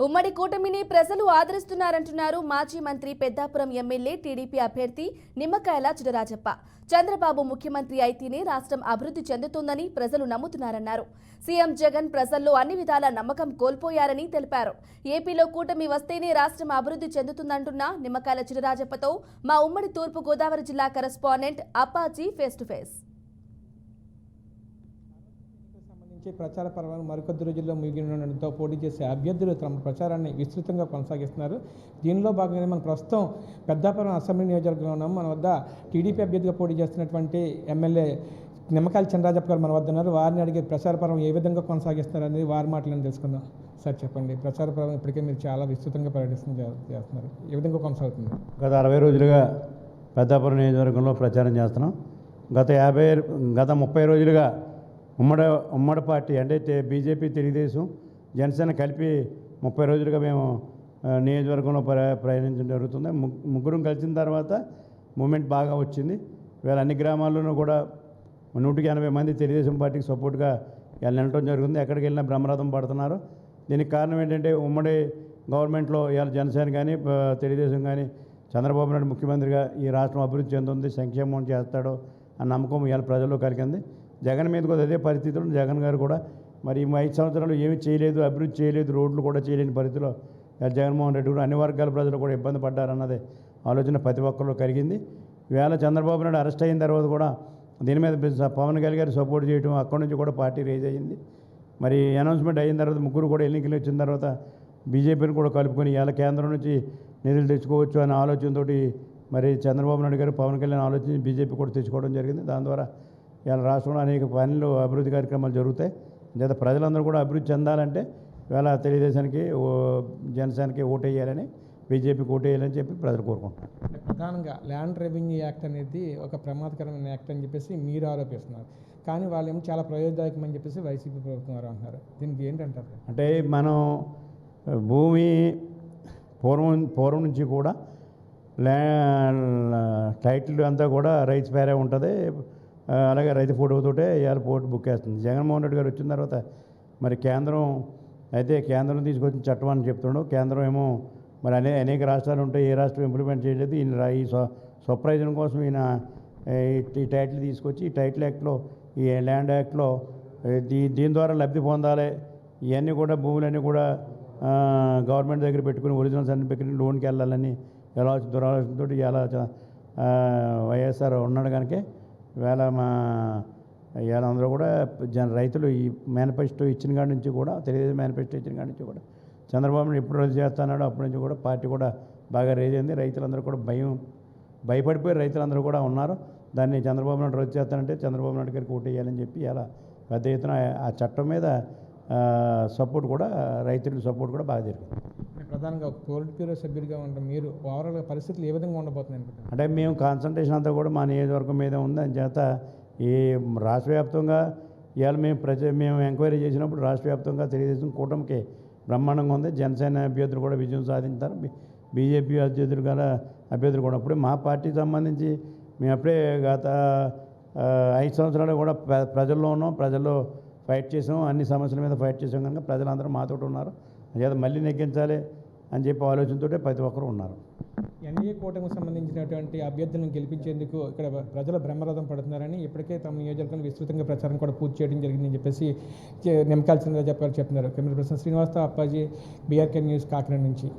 ఉమ్మడి కూటమిని ప్రజలు ఆదరిస్తున్నారంటున్నారు మాజీ మంత్రి పెద్దాపురం ఎమ్మెల్యే టీడీపీ అభ్యర్థి నిమ్మకాయల చిడరాజప్ప చంద్రబాబు ముఖ్యమంత్రి అయితేనే రాష్ట్రం అభివృద్ధి చెందుతుందని ప్రజలు నమ్ముతున్నారన్నారు. సీఎం జగన్ ప్రజల్లో అన్ని విధాల నమ్మకం కోల్పోయారని తెలిపారు. ఏపీలో కూటమి వస్తేనే రాష్ట్రం అభివృద్ధి చెందుతుందంటున్న నిమ్మకాయల చిడరాజప్పతో మా ఉమ్మడి తూర్పు గోదావరి జిల్లా correspondent Appaji face to face. వచ్చే ప్రచార పర్వాలను మరికొద్ది రోజుల్లో ముగినడంతో పోటీ చేసే అభ్యర్థులు తమ ప్రచారాన్ని విస్తృతంగా కొనసాగిస్తున్నారు. దీనిలో భాగంగానే మనం ప్రస్తుతం పెద్దాపురం అసెంబ్లీ నియోజకవర్గంలో ఉన్నాం. మన వద్ద టీడీపీ అభ్యర్థిగా పోటీ చేస్తున్నటువంటి ఎమ్మెల్యే నిమ్మకాయల చంద్రాజప్ప గారు మన వద్ద ఉన్నారు. వారిని అడిగే ప్రచార పర్వం ఏ విధంగా కొనసాగిస్తున్నారు అనేది వారి మాటలను తెలుసుకుందాం. సార్ చెప్పండి. ప్రచార పర్వం ఇప్పటికే మీరు చాలా విస్తృతంగా పర్యటిస్తు చేస్తున్నారు. ఏ విధంగా కొనసాగుతుంది? గత అరవై రోజులుగా పెద్దాపురం నియోజకవర్గంలో ప్రచారం చేస్తున్నాం. గత యాభై గత ముప్పై రోజులుగా ఉమ్మడి ఉమ్మడి పార్టీ అంటే బీజేపీ తెలుగుదేశం జనసేన కలిపి ముప్పై రోజులుగా మేము నియోజకవర్గంలో ప్ర ప్రయాణించడం జరుగుతుంది. ముగ్గురం కలిసిన తర్వాత మూమెంట్ బాగా వచ్చింది. వీళ్ళ అన్ని గ్రామాల్లోనూ కూడా నూటికి ఎనభై మంది తెలుగుదేశం పార్టీకి సపోర్ట్గా వీళ్ళు వెళ్ళటం జరుగుతుంది. ఎక్కడికి వెళ్ళినా బ్రహ్మరథం పడుతున్నారు. దీనికి కారణం ఏంటంటే ఉమ్మడి గవర్నమెంట్లో ఇవాళ జనసేన కానీ తెలుగుదేశం కానీ చంద్రబాబు నాయుడు ముఖ్యమంత్రిగా ఈ రాష్ట్రం అభివృద్ధి చెందుతుంది సంక్షేమం చేస్తాడో అన్న నమ్మకం ఇవాళ ప్రజల్లో కలిగింది. జగన్ మీద కూడా అదే పరిస్థితిలో జగన్ గారు కూడా మరి ఈ ఐదు సంవత్సరాలు ఏమీ చేయలేదు అభివృద్ధి చేయలేదు రోడ్లు కూడా చేయలేని పరిస్థితిలో జగన్మోహన్ రెడ్డి కూడా అన్ని వర్గాల ప్రజలు కూడా ఇబ్బంది పడ్డారన్నదే ఆలోచన ప్రతి ఒక్కరిలో కలిగింది. వేళ చంద్రబాబు నాయుడు అరెస్ట్ అయిన తర్వాత కూడా దీని మీద పవన్ కళ్యాణ్ గారు సపోర్ట్ చేయడం అక్కడి నుంచి కూడా పార్టీ రేజ్ అయ్యింది. మరి అనౌన్స్మెంట్ అయిన తర్వాత ముగ్గురు కూడా ఎన్నికలు వచ్చిన తర్వాత బీజేపీని కూడా కలుపుకొని ఇలా కేంద్రం నుంచి నిధులు తెచ్చుకోవచ్చు అనే ఆలోచనతోటి మరి చంద్రబాబు నాయుడు గారు పవన్ కళ్యాణ్ ఆలోచించి బీజేపీ కూడా తెచ్చుకోవడం జరిగింది. దాని ద్వారా ఇవాళ రాష్ట్రంలో అనేక పనులు అభివృద్ధి కార్యక్రమాలు జరుగుతాయి. చేత ప్రజలందరూ కూడా అభివృద్ధి చెందాలంటే ఇవాళ తెలుగుదేశానికి ఓ జనసేనకి ఓటేయాలని బీజేపీకి ఓటేయాలని చెప్పి ప్రజలు కోరుకుంటున్నారు. ప్రధానంగా ల్యాండ్ రెవెన్యూ యాక్ట్ అనేది ఒక ప్రమాదకరమైన యాక్ట్ అని చెప్పేసి మీరు ఆరోపిస్తున్నారు. కానీ వాళ్ళేమో చాలా ప్రయోజనదాయకం అని చెప్పేసి వైసీపీ ప్రభుత్వం వారు అంటున్నారు. దీనికి ఏంటంటారు? అంటే మనం భూమి పూర్వం పూర్వం నుంచి కూడా ల్యా టైటిల్ అంతా కూడా రైతు పేరే ఉంటుంది. అలాగే రైతు ఫోటోతోటే ఇవాళ పోటీ బుక్ వేస్తుంది జగన్మోహన్ రెడ్డి గారు వచ్చిన తర్వాత మరి కేంద్రం అయితే కేంద్రం తీసుకొచ్చిన చట్టం అని చెప్తున్నాడు కేంద్రం ఏమో మరి అనే అనేక రాష్ట్రాలు ఉంటాయి. ఏ రాష్ట్రం ఇంప్లిమెంట్ చేయలేదు. ఈయన రా- ఈ స్వప్రయోజనం కోసం ఈయన ఈ టైటిల్ తీసుకొచ్చి ఈ టైటిల్ యాక్ట్లో ఈ ల్యాండ్ యాక్ట్లో దీ దీని ద్వారా లబ్ధి పొందాలి. ఇవన్నీ కూడా భూములన్నీ కూడా గవర్నమెంట్ దగ్గర పెట్టుకుని ఒరిజినల్స్ అన్ని పెట్టుకుని లోన్కి వెళ్ళాలని ఎలా దురాలోచనతో ఎలా వైఎస్ఆర్ ఉన్నాడు కనుక ఇవాళ మా ఇవాళ అందరూ కూడా జన రైతులు ఈ మేనిఫెస్టో ఇచ్చిన కాడి నుంచి కూడా తెలుగుదేశం మేనిఫెస్టో ఇచ్చిన కాడి నుంచి కూడా చంద్రబాబు నాయుడు ఎప్పుడు రద్దు చేస్తున్నాడో అప్పటి నుంచి కూడా పార్టీ కూడా బాగా రేజ్ అయింది. రైతులందరూ కూడా భయం భయపడిపోయి రైతులందరూ కూడా ఉన్నారు. దాన్ని చంద్రబాబు నాయుడు రోజు చేస్తానంటే చంద్రబాబు నాయుడు గారికి ఓటు వేయాలని చెప్పి ఇలా పెద్ద ఎత్తున ఆ చట్టం మీద సపోర్ట్ కూడా రైతుల సపోర్ట్ కూడా బాగా జరిగింది. ప్రధానంగా ఒక పోలిట్ బ్యూరో సభ్యుడిగా ఉంటాం మీరు ఓవరాల్గా పరిస్థితులు ఏ విధంగా ఉండబోతున్నాయి అంటే మేము కాన్సన్ట్రేషన్ అంతా కూడా మా నియోజకవర్గం మీద ఉంది. అని చేత ఈ రాష్ట్ర వ్యాప్తంగా ఇవాళ మేము ప్రజ మేము ఎంక్వైరీ చేసినప్పుడు రాష్ట్ర వ్యాప్తంగా తెలుగుదేశం కూటమికి బ్రహ్మాండంగా ఉంది. జనసేన అభ్యర్థులు కూడా విజయం సాధించారు. బీజేపీ అభ్యర్థులు కూడా అభ్యర్థులు కూడా. అప్పుడే మా పార్టీకి సంబంధించి మేము అప్పుడే గత ఐదు సంవత్సరాలు కూడా ప్ర- ప్రజల్లో ఉన్నాం. ప్రజల్లో ఫైట్ చేసాం. అన్ని సమస్యల మీద ఫైట్ చేసాం కనుక ప్రజలందరూ మాతో ఉన్నారు. చేత మళ్ళీ నెగ్గించాలి. అని చెప్పి ఆలోచనతో ప్రతి ఒక్కరు ఉన్నారు. ఎన్డీఏ కూటమికి సంబంధించినటువంటి అభ్యర్థులను గెలిపించేందుకు ఇక్కడ ప్రజలు బ్రహ్మరథం పడుతున్నారని ఇప్పటికే తమ నియోజకవర్గంలో విస్తృతంగా ప్రచారం కూడా పూర్తి చేయడం జరిగిందని చెప్పేసి నిమ్మకాల్సిందిగా చెప్పారు. చెప్తున్నారు camera person Srinivasa Appaji BRK news Kakinada నుంచి.